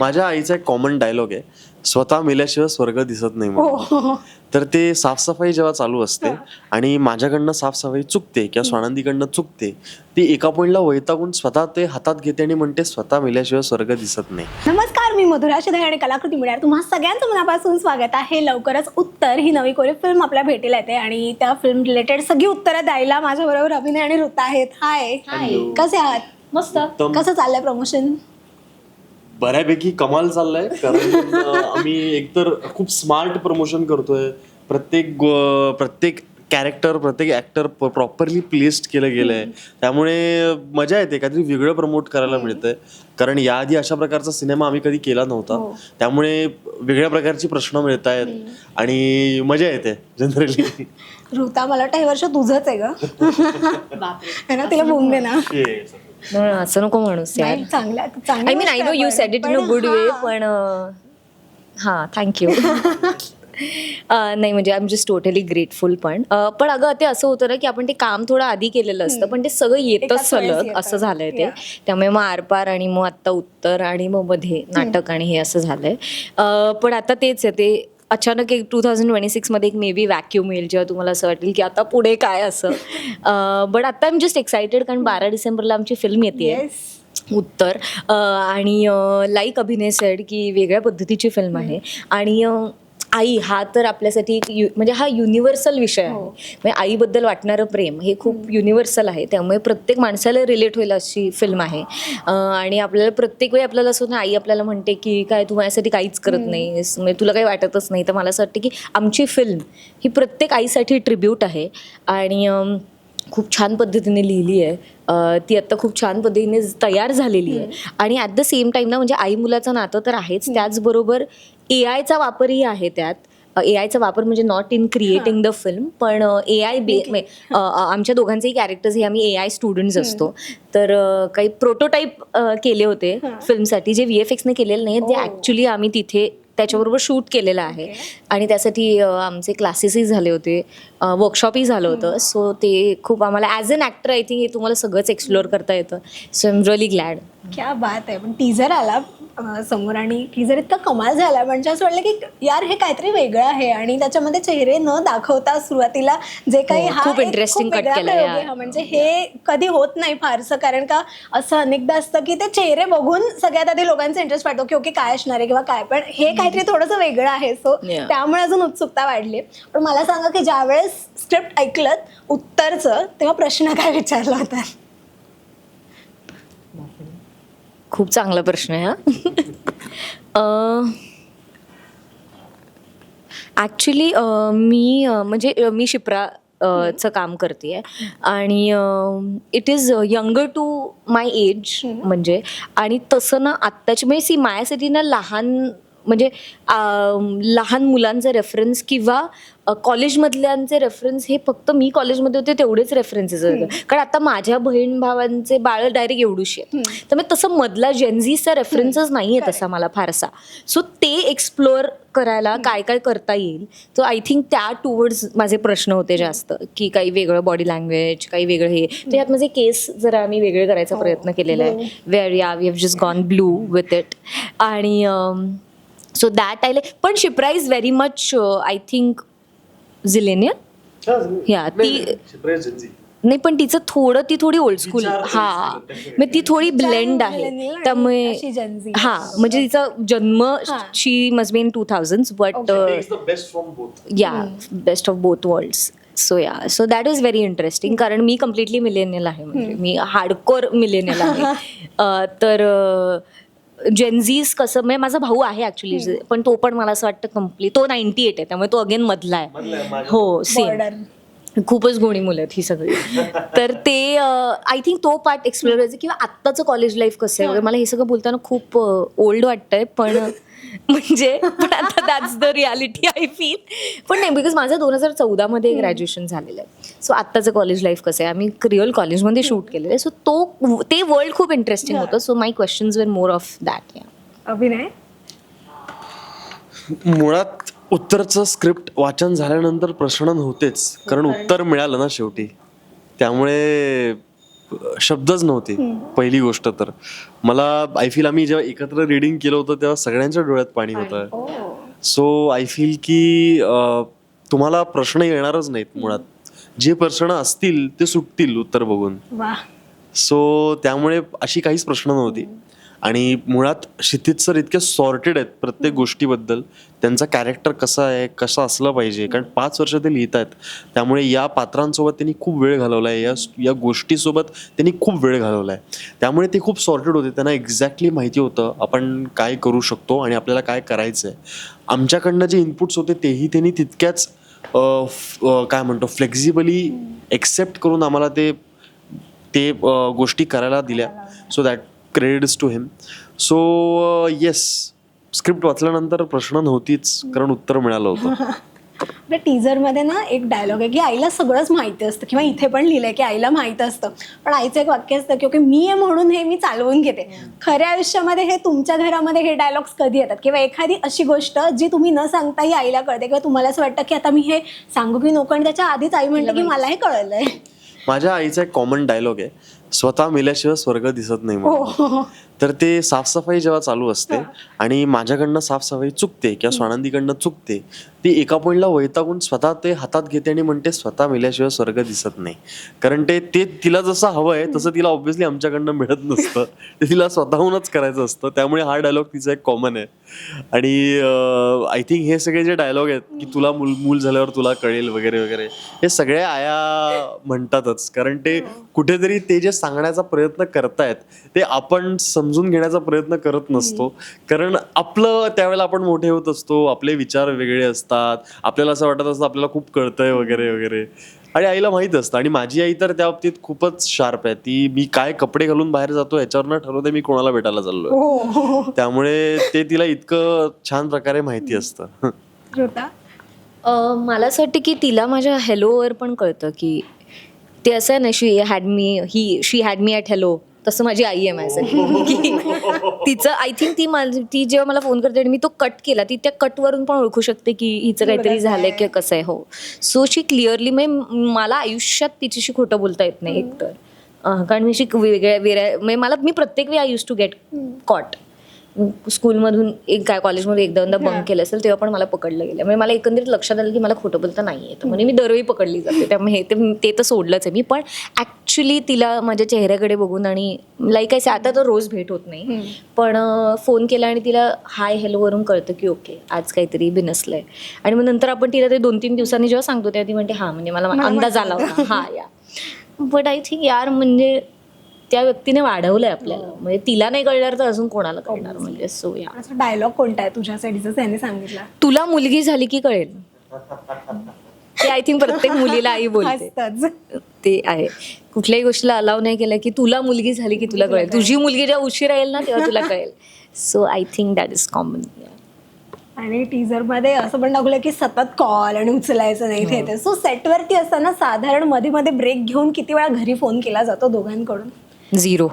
माझ्या आईचा एक कॉमन डायलॉग आहे. स्वतः मेल्याशिवाय स्वर्ग दिसत नाही हो. म्हणून तर ते साफसफाई जेव्हा चालू असते आणि माझ्याकडनं साफसफाई चुकते किंवा स्वानंदीकडनं चुकते ती एका पॉईंटला वैतागून स्वतः ते हातात घेते आणि म्हणते स्वतः मेल्याशिवाय स्वर्ग दिसत नाही. नमस्कार मी मधुरा शिधाय आणि कलाकृती मिळणार तुम्हा सगळ्यांचं मनापासून स्वागत आहे. लवकरच उत्तर ही नवी कोरी फिल्म आपल्या भेटीला येते आणि त्या फिल्म रिलेटेड सगळी उत्तरं द्यायला माझ्याबरोबर अभिनय आणि ऋता आहेत. हाय हाय. कसे आहात? मस्त. कसं चाललंय प्रमोशन बऱ्यापैकी कमाल चाललाय कारण आम्ही एकतर खूप स्मार्ट प्रमोशन करतोय. प्रत्येक गो- प्रत्येक कॅरेक्टर प्रत्येक ऍक्टर प्रॉपरली प्लेस्ड केलं गेलंय. त्यामुळे मजा येते काहीतरी वेगळं प्रमोट करायला मिळतंय. कारण याआधी अशा प्रकारचा सिनेमा आम्ही कधी केला नव्हता. त्यामुळे वेगळ्या प्रकारची प्रश्न मिळत आहेत आणि मजा येते जनरली ऋता मला वाटतं हे वर्ष तुझंच आहे ग. है ना तिला बोंब दे ना. असं नको. म्हणूस यार. नाही, चांगलं चांगली आय मीन आय गोष्ट no you said it in a good way हा. पण अं, हा थँक्यू नाही म्हणजे I am just totally grateful पण. अं, पण अगं ते असं होतं ना की आपण ते काम थोडं आधी केलेलं असतं पण ते सगळं येतच एकाच वेळेस सलग येतं. असं झालंय ते. Yeah. त्यामुळे मग आरपार आणि मग आत्ता उत्तर आणि मग मध्ये नाटक आणि हे असं झालंय. अं, पण आता तेच आहे ते अचानक एक टू थाउजंड ट्वेंटी सिक्समध्ये एक मे बी व्हॅक्यूम येईल जेव्हा तुम्हाला असं वाटेल की आता पुढे काय असं. बट आता आय एम जस्ट एक्सायटेड कारण बारा डिसेंबरला आमची फिल्म येते. उत्तर. आणि लाईक अभिनय सेड की वेगळ्या पद्धतीची फिल्म आहे. आणि आई हा तर आपल्यासाठी एक यु- म्हणजे हा युनिव्हर्सल विषय आहे. म्हणजे आईबद्दल वाटणारं प्रेम हे खूप युनिव्हर्सल आहे. त्यामुळे प्रत्येक माणसाला रिलेट होईल अशी फिल्म आहे. आणि आपल्याला प्रत्येक वेळी आपल्याला असं ना आई आपल्याला म्हणते की काय तू माझ्यासाठी काहीच करत नाहीस. म्हणजे तुला काही वाटतच नाही. तर मला असं वाटतं की आमची फिल्म ही प्रत्येक आईसाठी ट्रिब्यूट आहे. आणि खूप छान पद्धतीने लिहिली आहे. ती आत्ता खूप छान पद्धतीने तयार झालेली आहे. आणि ॲट द सेम टाईम ना म्हणजे आई मुलाचं नातं तर आहेच. त्याचबरोबर ए आयचा वापरही आहे त्यात. ए आयचा वापर म्हणजे not in creating the film पण ए आय बे आमच्या दोघांचेही कॅरेक्टर्स हे आम्ही ए आय स्टुडंट्स असतो. तर काही प्रोटोटाईप केले होते फिल्मसाठी जे व्ही एफ एक्सने केलेले नाही ते ॲक्च्युली आम्ही तिथे त्याच्याबरोबर शूट केलेलं आहे. आणि त्यासाठी आमचे क्लासेसही झाले होते. वर्कशॉपही झालं होतं. सो ते खूप आम्हाला as an actor I think हे तुम्हाला सगळंच एक्सप्लोअर करता येतं. So I am really glad क्या बात आहे. पण टीझर आला अं, समोर आणि टीझर इतका कमाल झाला. म्हणजे असं वाटलं की यार हे काहीतरी वेगळं आहे आणि त्याच्यामध्ये चेहरे न दाखवता सुरुवातीला जे काही हो, हा खूप एक interesting cut वेगळा केलंय प्रयोग यार. आहे. हा. म्हणजे हे कधी होत नाही फारसं कारण का असं अनेकदा असतं की ते चेहरे बघून सगळ्यात आधी लोकांचा इंटरेस्ट वाटतो की ओके काय असणार आहे किंवा काय. पण हे काहीतरी थोडंसं वेगळं आहे. So Yeah. त्यामुळे अजून उत्सुकता वाढली. पण मला सांगा की ज्यावेळेस स्क्रिप्ट ऐकलं उत्तरचं तेव्हा प्रश्न काय विचारला होता? खूप चांगला प्रश्न आहे हा. ॲक्च्युली मी म्हणजे मी शिप्रा चं काम करते आणि it is younger to my age म्हणजे आणि तसं ना आत्ताची म्हणजे सी माझ्यासाठी ना लहान म्हणजे लहान मुलांचे रेफरन्स किंवा कॉलेजमधल्यांचे रेफरन्स हे फक्त मी कॉलेजमध्ये होते तेवढेच रेफरन्सेस होते. कारण आता माझ्या बहीण भावांचे बाळ डायरेक्ट एवढूशी आहेत. त्यामुळे तसं मधला जेन्झीचा रेफरन्सच नाही आहे तसा मला फारसा. सो ते एक्सप्लोअर करायला काय काय करता येईल? तर आय थिंक त्या टुवर्ड्स माझे प्रश्न होते जास्त की काही वेगळं बॉडी लँग्वेज काही वेगळं हे. तर यात माझे केस जरा आम्ही वेगळे करायचा प्रयत्न केलेला आहे. Where yeah we have just gone blue with it आणि सो दॅट आय पण Shipra is very much I think zillennial Yeah, ती- नाही पण तिचं थोडं ती थोडी ओल्ड स्कूल हा. मग ती थोडी ब्लेंड आहे. त्यामुळे. हा म्हणजे तिचा जन्म. She must be in two thousand but best from both yeah best of both worlds so yeah so that is very interesting कारण मी कम्प्लिटली मिलेनियल आहे म्हणजे मी हार्डकोर मिलेनियल आहे. अं, तर जेन्झीज कसं म्हणजे माझा भाऊ आहे ऍक्च्युली पण तो पण मला असं वाटतं कंप्लीट तो नाईन्टी एट आहे त्यामुळे तो अगेन मधला आहे. हो सेम खूपच गोणी मुलं आहेत ही सगळी. तर ते आय थिंक तो पार्ट एक्सप्लोर करायचं किंवा आत्ताचं कॉलेज लाईफ कसं आहे? वगैरे मला हे सगळं बोलताना खूप ओल्ड वाटतंय पण म्हणजे पण आता that's the reality I feel पण नाही बिकॉज माझं दोन हजार चौदामध्ये ग्रॅज्युएशन झालेलं आहे. सो आत्ताचं कॉलेज लाईफ कसं आहे? आम्ही रिअल कॉलेजमध्ये शूट केलेलं आहे. सो तो ते वर्ल्ड खूप इंटरेस्टिंग होतं. So my questions were more of that yeah अभिनय? मुळात उत्तरचं स्क्रिप्ट वाचन झाल्यानंतर प्रश्न नव्हतेच. कारण उत्तर मिळालं ना शेवटी. त्यामुळे शब्दच नव्हते. पहिली गोष्ट तर. मला आय फील आम्ही जेव्हा एकत्र रिडिंग केलं होतं तेव्हा सगळ्यांच्या डोळ्यात पाणी होतं. सो आय फील की तुम्हाला प्रश्न येणारच नाहीत मुळात. जे प्रश्न असतील ते सुटतील उत्तर बघून. वा. सो त्यामुळे अशी काहीच प्रश्न नव्हती. आणि मुळात क्षितिज सर इतके सॉर्टेड आहेत प्रत्येक गोष्टीबद्दल. त्यांचा कॅरेक्टर कसा आहे कसं असलं पाहिजे? कारण पाच वर्ष ते लिहित आहेत. त्यामुळे या पात्रांसोबत त्यांनी खूप वेळ घालवला आहे. या या गोष्टीसोबत त्यांनी खूप वेळ घालवला आहे. त्यामुळे ते खूप सॉर्टेड होते. त्यांना एक्झॅक्टली माहिती होतं आपण काय करू शकतो आणि आपल्याला काय करायचं आहे आमच्याकडनं जे इनपुट्स होते तेही त्यांनी तितक्याच काय म्हणतो फ्लेक्झिबली एक्सेप्ट करून आम्हाला ते ते गोष्टी करायला दिल्या. So that credits to him so yes script वाचल्यानंतर प्रश्न नव्हतीच कारण उत्तर मिळालं होतं. आपल्या टीजरमध्ये ना एक डायलॉग आहे की आईला सगळंच माहिती असतं किंवा इथे पण लिहिलंय की आईला माहीत असतं. पण आईचं एक वाक्य असतं की ओके मी आहे म्हणून हे मी चालवून घेते. खऱ्या आयुष्यामध्ये हे तुमच्या घरामध्ये हे डायलॉग्स कधी येतात? किंवा एखादी अशी गोष्ट जी तुम्ही न सांगताही आईला कळते किंवा तुम्हाला असं वाटतं की आता मी हे सांगू की नको आणि त्याच्या आधीच आई म्हणते की मला हे कळलंय. माझ्या आईचा एक कॉमन डायलॉग आहे. स्वतः मेल्याशिवाय स्वर्ग दिसत नाही. तर ते साफसफाई जेव्हा चालू असते आणि माझ्याकडनं साफसफाई चुकते किंवा स्वानंदीकडनं चुकते ती एका पॉईंटला वैतागून स्वतः ते हातात घेते आणि म्हणते स्वतः मेल्याशिवाय स्वर्ग दिसत नाही. कारण ते ते तिला जसं हवं आहे तसं तिला ऑब्व्हियसली आमच्याकडनं मिळत नसतं. ते तिला स्वतःहूनच करायचं असतं. त्यामुळे हा डायलॉग तिचा एक कॉमन आहे. आणि आय थिंक हे सगळे जे डायलॉग आहेत की तुला मूल मूल झाल्यावर तुला कळेल वगैरे वगैरे हे सगळे आया म्हणतातच. कारण ते कुठेतरी ते जे सांगण्याचा प्रयत्न करतायत ते आपण समजून घेण्याचा प्रयत्न करत नसतो. कारण आपलं त्यावेळेला आपण मोठे होत असतो आपले विचार वेगळे असतात आपल्याला असं वाटत असतं आपल्याला खूप कळतंय वगैरे वगैरे. आणि आईला माहीत असतं आणि माझी आई तर त्या बाबतीत खूपच शार्प आहे. ती मी काय कपडे घालून बाहेर जातो याच्यावरनं ठरवते मी कोणाला भेटायला चाललोय. हो. त्यामुळे ते तिला इतकं छान प्रकारे माहिती असतं. श्रोता? अ, मला असं वाटतं की तिला माझ्या हॅलोवर पण कळतं की ते असं आहे ना she had me he she had me at hello तसं माझी आई आहे माझ्यासाठी. की तिचं आय थिंक ती माझी ती जेव्हा मला फोन करते आणि मी तो कट केला ती त्या कटवरून पण ओळखू शकते की हिचं काहीतरी झालंय की कसं आहे. हो. सो शी क्लिअरली म्हणजे मला आयुष्यात तिच्याशी खोटं बोलता येत नाही एकतर. कारण मी अशी वेगळ्या वेगळ्या म्हणजे मला मी प्रत्येक वेळी I use to get caught स्कूलमधून एक काय कॉलेजमध्ये एकदा दोनदा बंक केलं असेल तेव्हा पण मला पकडलं गेलं. म्हणजे मला एकंदरीत लक्षात आलं की मला खोटं बोलता नाही येतं. म्हणजे मी दरवेळी पकडली जाते. त्यामुळे हे ते ते तर सोडलंच आहे मी. पण ॲक्च्युली तिला माझ्या चेहऱ्याकडे बघून आणि लाईक आहे आता तर रोज भेट होत नाही. पण फोन केला आणि तिला हाय हॅलो वरून कळतं की ओके आज काहीतरी बिनसलंय. आणि मग नंतर आपण तिला ते दोन तीन दिवसांनी जेव्हा सांगतो तेव्हा ती म्हणते हा म्हणजे मला अंदाज आला होता. हा या. बट आय थिंक यार म्हणजे त्या व्यक्तीने वाढवलंय आपल्याला. म्हणजे तिला नाही कळणार तर अजून कोणाला कळणार. म्हणजे सो या असा डायलॉग कोणता आहे? तुझ्यासाठीचा त्याने सांगितला. तुला मुलगी झाली की कळेल. ते आय थिंक प्रत्येक मुलीला आई बोलते. ते आहे. कुठल्याही गोष्टीला अलाव नाही केलं की तुला मुलगी झाली की तुला कळेल. तुझी मुलगी जेव्हा उशीर येईल ना तेव्हा तुला कळेल. So I think that is common आणि टीजरमध्ये असं पण दाखवलं की सतत कॉल आणि उचलायचं नाही ते सो सेटवरती असताना साधारणमध्ये मध्ये ब्रेक घेऊन किती वेळा घरी फोन केला जातो दोघांकडून? झिरो.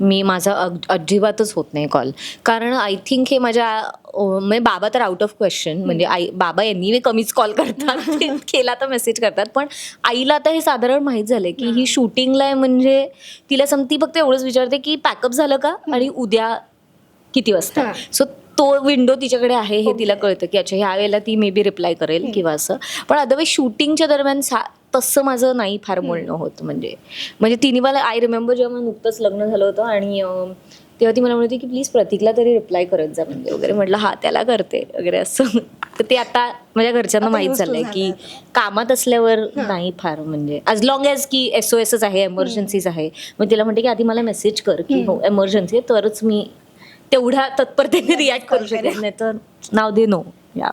मी माझा अग- अजिबातच होत नाही कॉल. कारण आय थिंक हे माझ्या म्हणजे बाबा तर आउट ऑफ क्वेश्चन म्हणजे आई बाबा यांनी मी कमीच कॉल करतात. केला तर मेसेज करतात. पण आईला आता हे साधारण माहीत झालंय की ही शूटिंगला आहे म्हणजे तिला सम ती फक्त एवढंच विचारते की पॅकअप झालं का? आणि उद्या किती वाजता. सो तो विंडो तिच्याकडे आहे हे तिला कळतं की अच्छा ह्या वेळेला ती मे बी रिप्लाय करेल किंवा असं. पण अदरवाईज शूटिंगच्या दरम्यान सा तसं माझं नाही फार बोलणं होत. म्हणजे म्हणजे तिने मला आय रिमेंबर जेव्हा नुकतंच लग्न झालं होतं आणि तेव्हा ती मला म्हणते की प्लीज प्रतीकला तरी रिप्लाय करत जा म्हणजे वगैरे. म्हटलं हा त्याला करते वगैरे असं. तर ते आता माझ्या घरच्यांना माहीत झालंय की कामात असल्यावर नाही फार म्हणजे. ॲज लॉंग ॲज की एस ओ एसच आहे एमर्जन्सीज आहे. मग तिला म्हणते की आधी मला मेसेज कर की हो एमर्जन्सी आहे तरच मी तेवढ्या तत्परतेने रिॲक्ट करू नाही तर नाव दे नो या.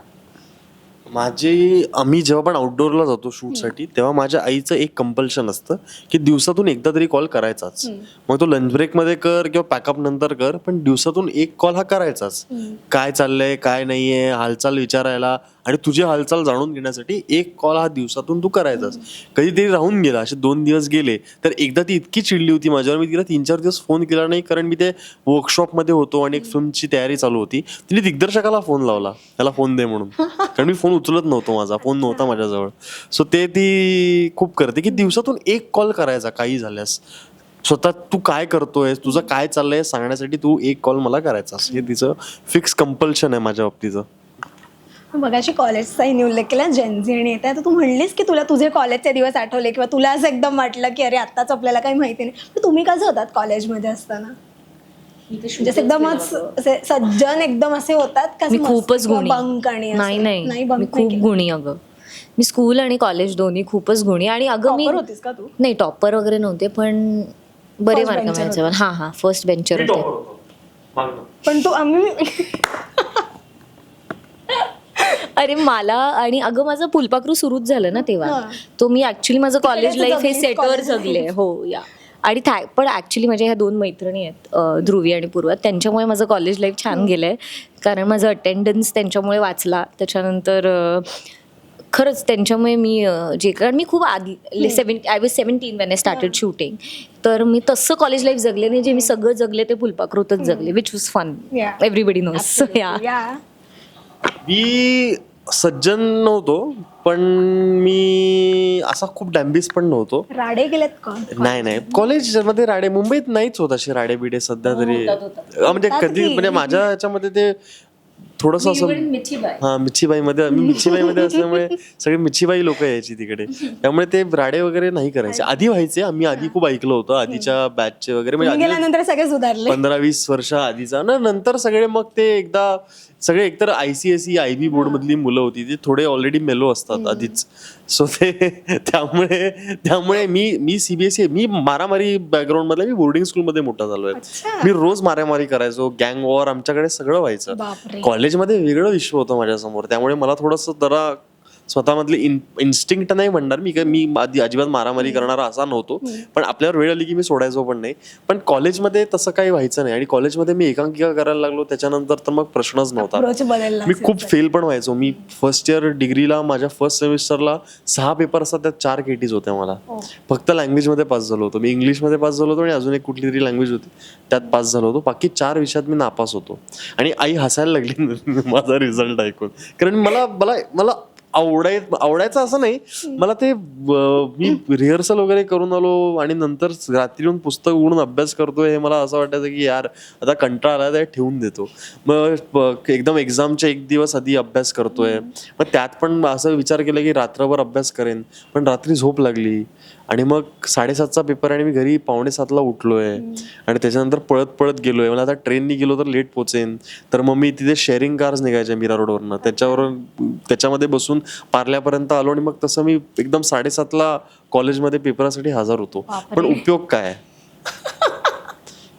माझी आम्ही जेव्हा पण आउटडोअरला जातो शूटसाठी तेव्हा माझ्या आईचं एक कंपल्शन असतं की दिवसातून एकदा तरी कॉल करायचाच. मग तो लंच ब्रेकमध्ये कर किंवा पॅकअप नंतर कर पण दिवसातून एक कॉल हा करायचाच. काय चाललंय काय नाहीये हालचाल विचारायला आणि तुझी हालचाल जाणून घेण्यासाठी एक कॉल हा दिवसातून तू करायचाच कधीतरी राहून गेला असे दोन दिवस गेले तर एकदा ती इतकी चिडली होती माझ्यावर. मी तिला तीन चार दिवस फोन केला नाही कारण मी ते वर्कशॉपमध्ये होतो आणि एक फिल्मची तयारी चालू होती. तिने दिग्दर्शकाला फोन लावला. त्याला फोन दे म्हणून. कारण मी फोन उचलत नव्हतो माझा. फोन नव्हता माझ्याजवळ. सो ते ती खूप करते की दिवसातून एक कॉल करायचा काही झाल्यास. स्वतः तू काय करतोय तुझं काय चाललंय? सांगण्यासाठी तू एक कॉल मला करायचा हे तिचं फिक्स कंपल्शन आहे माझ्या बाबतीचं. मगाशी कॉलेजचाही उल्लेख केला जेनझी आणि येते आता तू म्हणलीस की तुला तुझे कॉलेजचे दिवस आठवले किंवा तुला असं एकदम वाटलं की अरे आत्ताच आपल्याला काही माहिती नाही. तर तुम्ही कसं होतात कॉलेजमध्ये असताना? म्हणजे असं एकदमच असे सज्जन एकदम असे होतात का मी खूपच गुणी. बंक आणि? नाही नाही. नाही मी खूप गुणी अगं. मी स्कूल आणि कॉलेज दोन्ही खूपच गुणी. आणि अगं मी Topper होतीस का तू? नाही टॉपर वगैरे नव्हते पण बरे मार्क मिळायचे. हा हा. फर्स्ट बेंचर होते. पण तू आम्ही अरे मला आणि अगं माझं फुलपाखरू सुरूच झालं ना तेव्हा. तो मी ऍक्च्युली माझं कॉलेज लाईफ हे सेटवर जगले. हो या. आणि था- पण ऍक्च्युली माझ्या ह्या दोन मैत्रिणी आहेत ध्रुवी आणि पूर्वा त्यांच्यामुळे माझं कॉलेज लाईफ छान गेलंय. कारण माझं अटेंडन्स त्यांच्यामुळे वाचला. त्याच्यानंतर खरंच त्यांच्यामुळे मी जे कारण मी खूप आधी seven I was seventeen when I started shooting तर मी तसं कॉलेज लाईफ जगले नाही. जे मी सगळं जगले ते फुलपाखरूतच जगले which was fun. Everybody knows yeah yeah मी सज्जन नव्हतो पण मी असा खूप डॅम्बिस पण नव्हतो. राडे गेलेत का? नाही नाही. कॉलेजमध्ये राडे मुंबईत नाहीच होत असे राडे बिडे सध्या तरी. अं, म्हणजे होतात कधी की. म्हणजे माझ्या ह्याच्यामध्ये ते थोडस असं हा मिच्छीबाई मध्ये मी मिच्छीबाई मध्ये असल्यामुळे सगळे मिच्छीबाई लोक यायची तिकडे. त्यामुळे ते राडे वगैरे नाही करायचे. आधी व्हायचे आम्ही आधी खूप ऐकलं होतं. आधीच्या बॅचचे वगैरे तुम्ही म्हणजे आधी गेल्यानंतर सगळे सुधारले. पंधरा वीस वर्ष आधीचा. ना नंतर सगळे मग ते एकदा सगळे एकतर I C S C I B board मधली मुलं होती ती थोडे ऑलरेडी मेलो असतात आधीच. सो ते त्यामुळे त्यामुळे मी मी सीबीएसई मी मारामारी बॅकग्राऊंड मधला मी बोर्डिंग स्कूल मध्ये मोठा झालोय अच्छा. मी रोज मारामारी करायचो गँग वॉर आमच्याकडे सगळं व्हायचं. कॉलेजमध्ये वेगळं विश्व होतं माझ्यासमोर त्यामुळे मला थोडस जरा स्वतःमधले इन्स्टिंक्ट नाही म्हणणार मी काय मी आधी अजिबात मारामारी करणारा असा नव्हतो. पण आपल्यावर वेळ आली की मी सोडायचो पण नाही. पण कॉलेजमध्ये तसं काही व्हायचं नाही. आणि कॉलेजमध्ये मी एकांकिका करायला लागलो त्याच्यानंतर तर मग प्रश्नच नव्हता. मी खूप फेल पण व्हायचो. मी फर्स्ट इयर डिग्रीला माझ्या फर्स्ट सेमिस्टरला सहा पेपर असतात त्यात चार केटीज होत्या मला. फक्त लँग्वेजमध्ये पास झालो होतो. मी इंग्लिशमध्ये पास झालो होतो आणि अजून एक कुठली तरी लँग्वेज होती. त्यात पास झालो होतो. बाकी चार विषयात मी नापास होतो. आणि आई हसायला लागली माझा रिझल्ट ऐकून. कारण मला मला मला आवडाय आवडायचं असं नाही. मला ते मी रिहर्सल वगैरे करून आलो आणि नंतर रात्री येऊन पुस्तक उघडून अभ्यास करतोय हे मला असं वाटायचं की यार आता कंटाळा आला तर ठेवून देतो. मग एकदम एक्झामच्या एक दिवस आधी अभ्यास करतोय. मग त्यात पण असं विचार केला की रात्रभर अभ्यास करेन. पण रात्री झोप लागली. आणि मग साडेसातचा पेपर आणि मी घरी पावणे सातला उठलोय. आणि त्याच्यानंतर पळत पळत गेलोय. मला आता ट्रेननी गेलो तर लेट पोचेन. तर मग मी तिथे शेअरिंग कार्स निघायच्या मीरा रोडवरनं त्याच्यावर त्याच्यामध्ये बसून पार्ल्यापर्यंत आलो आणि मग तसं मी एकदम साडेसातला कॉलेजमध्ये पेपरासाठी हजर होतो. पण उपयोग काय?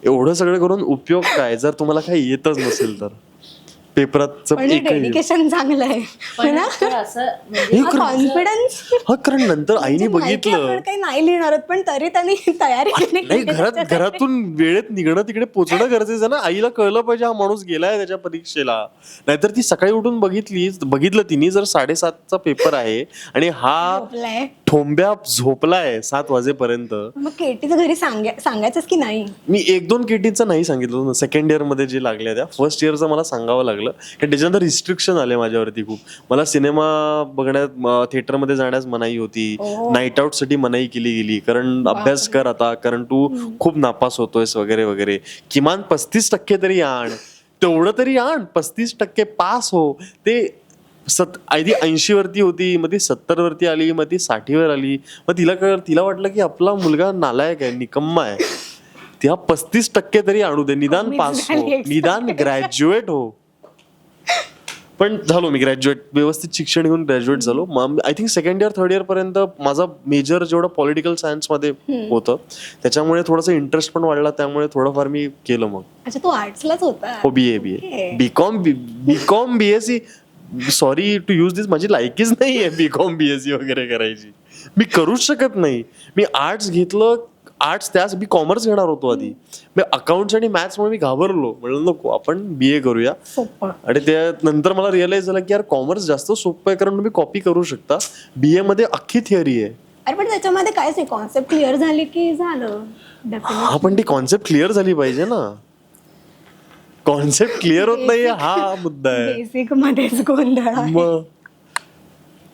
एवढं सगळं करून उपयोग काय? जर तुम्हाला काही येतच नसेल तर. एकही डेडिकेशन चांगलं आहे. हो ना? हे कॉन्फिडन्स हा कारण नंतर आईने बघितलं. काही नाही लिहिणार आहोत पण तरी त्यांनी तयारी केली. नाही घरात घरातून वेळेत निघणं तिकडे पोचणं गरजेचं आहे ना. आईला कळलं पाहिजे हा माणूस गेलाय त्याच्या परीक्षेला. नाहीतर ती सकाळी उठून बघितली बघितलं तिने जर साडेसातचा पेपर आहे आणि हा झोपलाय. ठोंब्या झोपलाय सात वाजेपर्यंत. मग केटीचं घरी सांगायचंच की नाही? मी एक दोन केटीचं नाही सांगितलं. सेकंड इयरमध्ये जे लागल्या त्या फर्स्ट इयरचं मला सांगावं लागलं. कारण त्याच्यानंतर रिस्ट्रिक्शन आले माझ्यावरती खूप. मला सिनेमा बघण्यात थिएटरमध्ये जाण्यास मनाई होती. नाईट आउटसाठी मनाई केली गेली. कारण अभ्यास कर आता. कारण तू खूप नापास होतोयस वगैरे वगैरे. किमान पस्तीस टक्के तरी आण. तेवढं तरी आण. पस्तीस टक्के पास हो. ते सत आधी ऐंशी वरती होती. मग ती सत्तर वरती आली. मग ती साठीवर आली. मग तिला कळ तिला वाटलं की आपला मुलगा नालायक आहे निकम्मा आहे. त्या पस्तीस टक्के तरी आणू दे. निदान पास हो. निदान ग्रॅज्युएट हो. पण झालो मी ग्रॅज्युएट व्यवस्थित शिक्षण घेऊन ग्रॅज्युएट झालो. I think second year third year पर्यंत माझा मेजर जेवढं पॉलिटिकल सायन्समध्ये होतं त्याच्यामुळे थोडासा इंटरेस्ट पण वाढला. त्यामुळे थोडंफार मी केलं मग. अच्छा तू आर्ट्सलाच होता. हो B A B A. BCom BCom BSc sorry to use this माझी लायकीच नाही आहे बीकॉम बीएससी वगैरे करायची. मी करूच शकत नाही. मी आर्ट्स घेतलं आर्ट्स त्यास मी कॉमर्स घेणार होतो आधी. मी अकाउंट्स आणि मॅथ्स म्हणून मी घाबरलो. म्हणलं नको आपण बी ए करूया. आणि त्यानंतर मला रिअलाइज झालं की यार कॉमर्स जास्त सोपं आहे कारण तुम्ही कॉपी करू शकता. बी ए मध्ये अख्खी थिअरी आहे. अरे पण त्याच्यामध्ये कायच नाही. कॉन्सेप्ट क्लिअर झाली की झालं? हा पण ती कॉन्सेप्ट क्लिअर झाली पाहिजे ना. कॉन्सेप्ट क्लिअर होत नाही हा मुद्दा आहे. बेसिक मध्येच गोंधळ मग?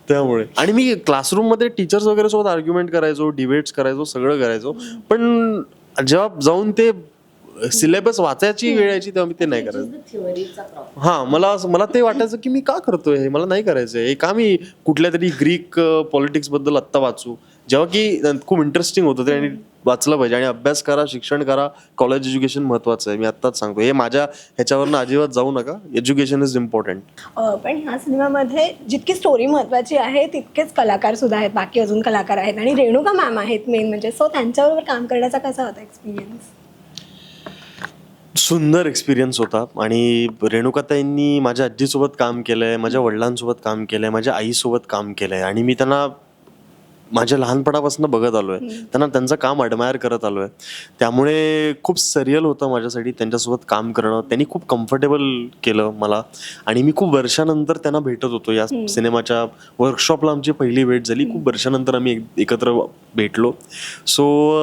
त्यामुळे. आणि मी क्लासरूममध्ये टीचर्स वगैरे सोबत आर्ग्युमेंट करायचो डिबेट्स करायचो सगळं करायचो. पण जेव्हा जाऊन ते सिलेबस वाचायची वेळ यायची तेव्हा मी ते नाही करायचो. हा मला असं- मला ते वाटायचं की मी का करतोय हे? मला नाही करायचंय हे का मी कुठल्या तरी ग्रीक पॉलिटिक्सबद्दल आत्ता वाचू? जेव्हा की खूप इंटरेस्टिंग होतं ते आणि वाचलं पाहिजे आणि अभ्यास करा शिक्षण करा. कॉलेज एज्युकेशन महत्वाचं आहे. मी आत्ताच सांगतो. हे माझ्या ह्याच्यावरनं अजिबात जाऊ नका. एज्युकेशन इज इम्पॉर्टंट पण ह्या सिनेमामध्ये जितकी स्टोरी महत्वाची आहे तितकेच कलाकार सुद्धा आहेत. बाकी अजून कलाकार आहेत. आणि रेणुका मॅम आहेत मेन म्हणजे. सो त्यांच्याबरोबर काम करण्याचा कसा होता एक्सपिरियन्स सुंदर एक्सपिरियन्स होता. आणि रेणुकाताईंनी माझ्या आजीसोबत काम केलंय माझ्या वडिलांसोबत काम केलंय माझ्या आईसोबत काम केलंय. आणि मी त्यांना माझ्या लहानपणापासून बघत आलोय. त्यांना त्यांचं काम अडमायर करत आलोय. त्यामुळे खूप सरियल होतं माझ्यासाठी त्यांच्यासोबत काम करणं. त्यांनी खूप कम्फर्टेबल केलं मला. आणि मी खूप वर्षानंतर त्यांना भेटत होतो. या सिनेमाच्या वर्कशॉपला आमची पहिली भेट झाली. खूप वर्षानंतर आम्ही एक- एकत्र भेटलो. सो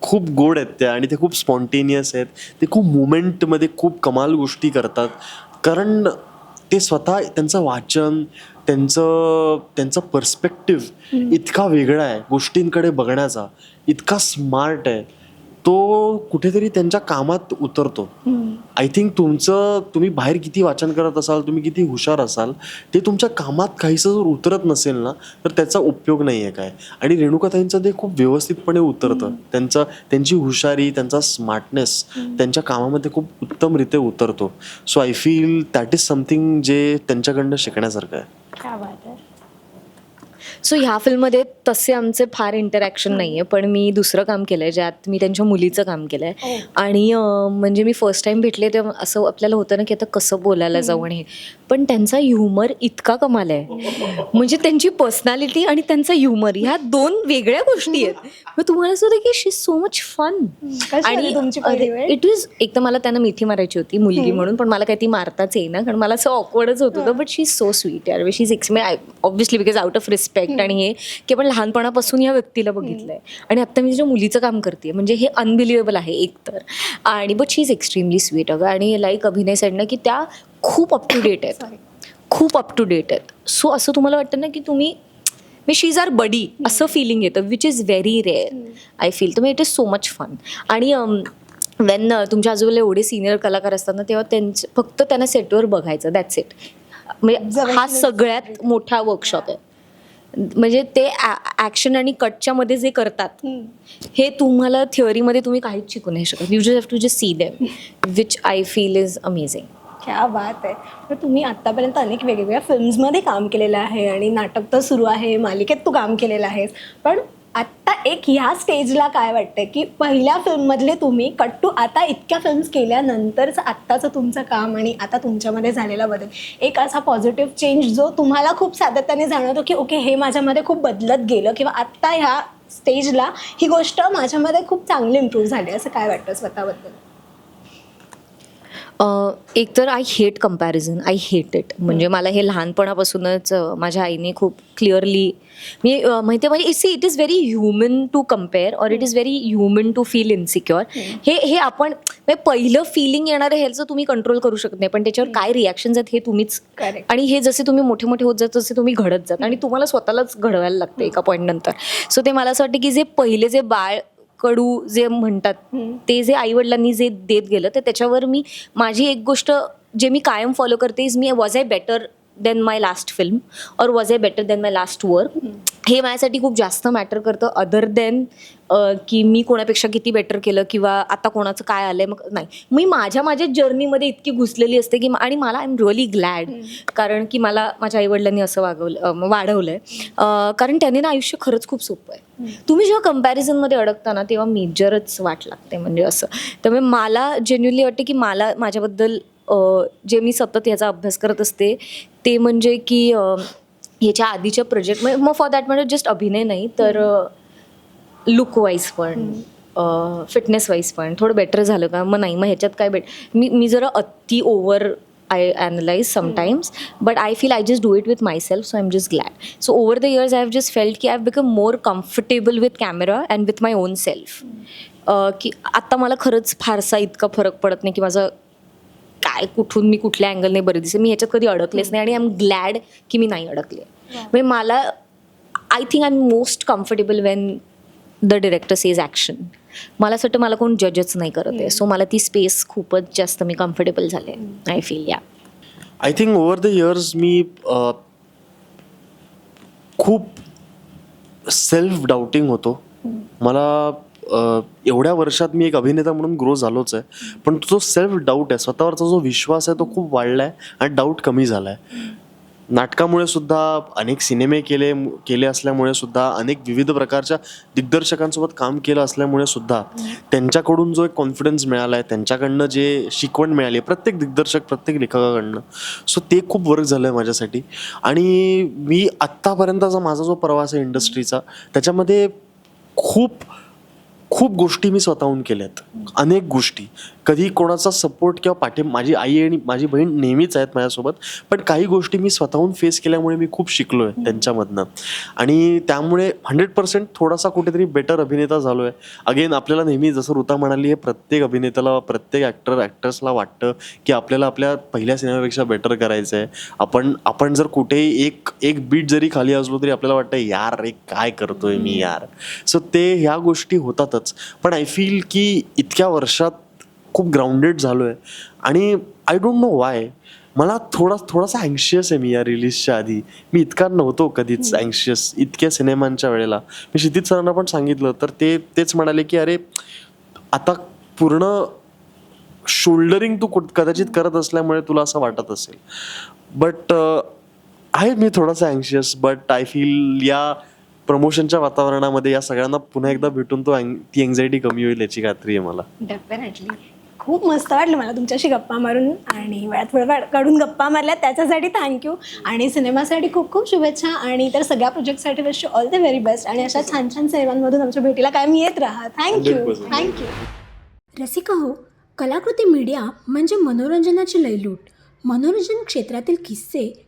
खूप गोड आहेत त्या आणि ते खूप स्पॉन्टेनियस आहेत. ते खूप मुमेंटमध्ये खूप कमाल गोष्टी करतात. कारण ते स्वतः त्यांचं वाचन त्यांचं त्यांचा पर्स्पेक्टिव्ह इतका वेगळा आहे. गोष्टींकडे बघण्याचा इतका स्मार्ट आहे. तो कुठेतरी त्यांच्या कामात उतरतो. आय थिंक तुमचं तुम्ही बाहेर किती वाचन करत असाल तुम्ही किती हुशार असाल ते तुमच्या कामात काहीसं जर उतरत नसेल ना तर त्याचा उपयोग नाही आहे काय. आणि रेणुकाताईंचं ते खूप व्यवस्थितपणे उतरतं. त्यांचं त्यांची हुशारी त्यांचा स्मार्टनेस त्यांच्या कामामध्ये खूप उत्तमरित्या उतरतो. So I feel that is something जे त्यांच्याकडनं शिकण्यासारखं आहे. क्या बात आहे सो ह्या फिल्ममध्ये तसे आमचे फार इंटरॅक्शन नाही आहे पण मी दुसरं काम केलं आहे ज्यात मी त्यांच्या मुलीचं काम केलं आहे आणि अं, म्हणजे मी फर्स्ट टाइम भेटले तेव्हा असं आपल्याला होतं ना की आता कसं बोलायला जाऊ आणि हे. पण त्यांचा ह्युमर इतका कमाल आहे. म्हणजे त्यांची पर्सनॅलिटी आणि त्यांचा ह्युमर ह्या दोन वेगळ्या गोष्टी आहेत. मग तुम्हाला असं होतं की शी सो मच फन वेळ? इट इज एक तर मला त्यांना मिठी मारायची होती मुलगी म्हणून. पण मला काही ती मारताच येईना कारण मला असं ऑकवर्डच होत होतं. But she is so sweet यार she is ex obviously because out of respect आणि हे की आपण लहानपणापासून या व्यक्तीला बघितलंय. आणि आता मी तिच्या मुलीचं काम करते म्हणजे हे अनबिलिव्हेबल आहे एक तर. आणि but she is extremely sweet अगं. आणि लाईक अभिनय साईडनं की त्या खूप अप टू डेट आहेत. खूप अप टू डेट आहेत. सो असं तुम्हाला वाटतं ना की तुम्ही मी शी इज आर बडी असं फिलिंग येतं which is very rare I feel तर it is so much fun आणि वेन तुमच्या आजूबाजूला एवढे सिनियर कलाकार असतात ना तेव्हा त्यांचं फक्त त्यांना सेटवर बघायचं. दॅट्स इट म्हणजे हा सगळ्यात मोठा वर्कशॉप आहे. म्हणजे ते ॲक्शन आणि कटच्या मध्ये जे करतात हे तुम्हाला थिअरीमध्ये तुम्ही काहीच शिकू नाही शकत. You just have to just see them which I feel is amazing क्या बात आहे. तर तुम्ही आतापर्यंत अनेक वेगवेगळ्या फिल्म्समध्ये काम केलेलं आहे आणि नाटक तर सुरू आहे मालिकेत तू काम केलेलं आहेस. पण आत्ता एक ह्या स्टेजला काय वाटतंय की पहिल्या फिल्ममधले तुम्ही कट टू आता इतक्या फिल्म्स केल्यानंतरचं आत्ताचं तुमचं काम आणि आता तुमच्यामध्ये झालेला बदल. एक असा पॉझिटिव्ह चेंज जो तुम्हाला खूप सातत्याने जाणवतो की ओके हे माझ्यामध्ये खूप बदलत गेलं किंवा आत्ता ह्या स्टेजला ही गोष्ट माझ्यामध्ये खूप चांगली इम्प्रूव्ह झाली. असं काय वाटतं स्वतःबद्दल? एक तर I hate comparison I hate it म्हणजे मला हे लहानपणापासूनच माझ्या आईने खूप क्लिअरली मी माहिती आहे म्हणजे see it is very human to compare or it is very human to feel insecure हे हे आपण म्हणजे पहिलं फिलिंग येणारं ह्याचं तुम्ही कंट्रोल करू शकत नाही पण त्याच्यावर काय रिॲक्शन आहेत हे तुम्हीच. आणि हे जसे तुम्ही मोठे मोठे होत जात तसे तुम्ही घडत जात. आणि तुम्हाला स्वतःलाच घडवायला लागतं एका पॉईंट नंतर. सो ते मला असं वाटतं की जे पहिले जे बाळ कडू जे म्हणतात ते जे आई वडिलांनी जे देत गेलं तर त्याच्यावर मी माझी एक गोष्ट जे मी कायम फॉलो करते is me was I better than my last film or was I better than my last work हे माझ्यासाठी खूप जास्त मॅटर करतं अदर देन की मी कोणापेक्षा किती बेटर केलं किंवा आता कोणाचं काय आलंय मग नाही. मी माझ्या माझ्या जर्नीमध्ये इतकी घुसलेली असते की आणि मला आय एम रिअली ग्लॅड कारण की मला माझ्या आईवडिलांनी असं वागवलं अं, वाढवलंय. अं, कारण त्याने ना आयुष्य खरंच खूप सोपं आहे. तुम्ही जेव्हा कम्पॅरिझनमध्ये अडकता ना तेव्हा मेजरच वाट लागते म्हणजे असं. त्यामुळे मला जेन्युनली वाटते की मला माझ्याबद्दल जे मी सतत याचा अभ्यास करत असते ते म्हणजे की ह्याच्या आधीच्या प्रोजेक्ट मग फॉर दॅट मॅटर जस्ट अभिनय नाही तर लुक वाईज पण फिटनेस वाईज पण थोडं बेटर झालं का? मग नाही मग ह्याच्यात काय बेट मी मी जरा अति over I analyse sometimes but I feel I just do it with my self so I am just glad so over the years I have just felt की I have become more comfortable with camera and with my own self की आत्ता मला खरंच फारसा इतका फरक पडत नाही की माझं काय कुठून मी कुठल्या अँगलने बरे दिसे मी ह्याच्यात कधी अडकलेच नाही आणि आय एम ग्लॅड की मी नाही अडकले. म्हणजे मला I think I am most comfortable when the director says action मला असं वाटतं मला कोण जजच नाही करत आहे. सो मला ती स्पेस खूपच जास्त मी कम्फर्टेबल झाले I feel yeah I think over the years मी खूप सेल्फ डाऊटिंग होतो मला अ, एवढ्या वर्षात मी एक अभिनेता म्हणून ग्रो झालोच आहे. पण तो जो सेल्फ डाऊट आहे. स्वतःवरचा जो विश्वास आहे तो खूप वाढला आहे आणि डाऊट कमी झाला आहे नाटकामुळे सुद्धा अनेक सिनेमे केले केले असल्यामुळे सुद्धा अनेक विविध प्रकारच्या दिग्दर्शकांसोबत काम केलं असल्यामुळे सुद्धा त्यांच्याकडून जो एक कॉन्फिडन्स मिळाला आहे त्यांच्याकडनं जे शिकवण मिळाली आहे प्रत्येक दिग्दर्शक प्रत्येक लेखकाकडनं सो ते खूप वर्क झालं आहे माझ्यासाठी. आणि मी आत्तापर्यंतचा माझा जो प्रवास आहे इंडस्ट्रीचा त्याच्यामध्ये खूप खूप गोष्टी मी स्वतःहून केल्यात. अनेक गोष्टी. कधी कोणाचा सपोर्ट किंवा पाठी माझी आई आणि माझी बहीण नेहमीच आहेत माझ्यासोबत पण काही गोष्टी मी स्वतःहून फेस केल्यामुळे मी खूप शिकलो आहे त्यांच्यामधनं. आणि त्यामुळे हंड्रेड पर्सेंट थोडासा कुठेतरी बेटर अभिनेता झालो आहे अगेन आपल्याला नेहमी जसं ऋता म्हणाली हे प्रत्येक अभिनेत्याला प्रत्येक ॲक्टर ॲक्ट्रेसला वाटतं की आपल्याला आपल्या पहिल्या सिनेमापेक्षा बेटर करायचं आहे आपण आपण जर कुठेही एक एक बीट जरी खाली असलो तरी आपल्याला वाटतं यार रे काय करतोय मी यार. सो ते ह्या गोष्टी होतातच. पण आय फील की इतक्या वर्षात खूप ग्राउंडेड झालो आहे आणि आय डोंट नो वाय मला थोडा थोडासा अँशियस आहे मी या रिलीजच्या आधी. मी इतका नव्हतो कधीच अँशियस इतक्या सिनेमांच्या वेळेला. मी क्षितिज सरांना पण सांगितलं तर ते तेच म्हणाले की अरे आता पूर्ण शोल्डरिंग तू कुठ- कदाचित करत असल्यामुळे तुला असं वाटत असेल. बट आहे मी थोडासा अँशियस बट आय फील या प्रमोशनच्या वातावरणामध्ये या सगळ्यांना पुन्हा एकदा भेटून तो अँग- ती एन्झायटी कमी होईल याची खात्री आहे मला. डेफिनेटली खूप मस्त वाटलं मला तुमच्याशी गप्पा मारून आणि वेळात वेळ काढ- काढून गप्पा मारल्या. त्याच्यासाठी थँक्यू आणि सिनेमासाठी खूप खूप शुभेच्छा आणि इतर सगळ्या प्रोजेक्टसाठी wish all the very best आणि अशा छान छान सेवांमधून आमच्या भेटीला कायम येत राहा. थँक्यू 100%. थँक्यू रसिका हो कलाकृती मीडिया म्हणजे मनोरंजनाची लयलूट. मनोरंजन क्षेत्रातील किस्से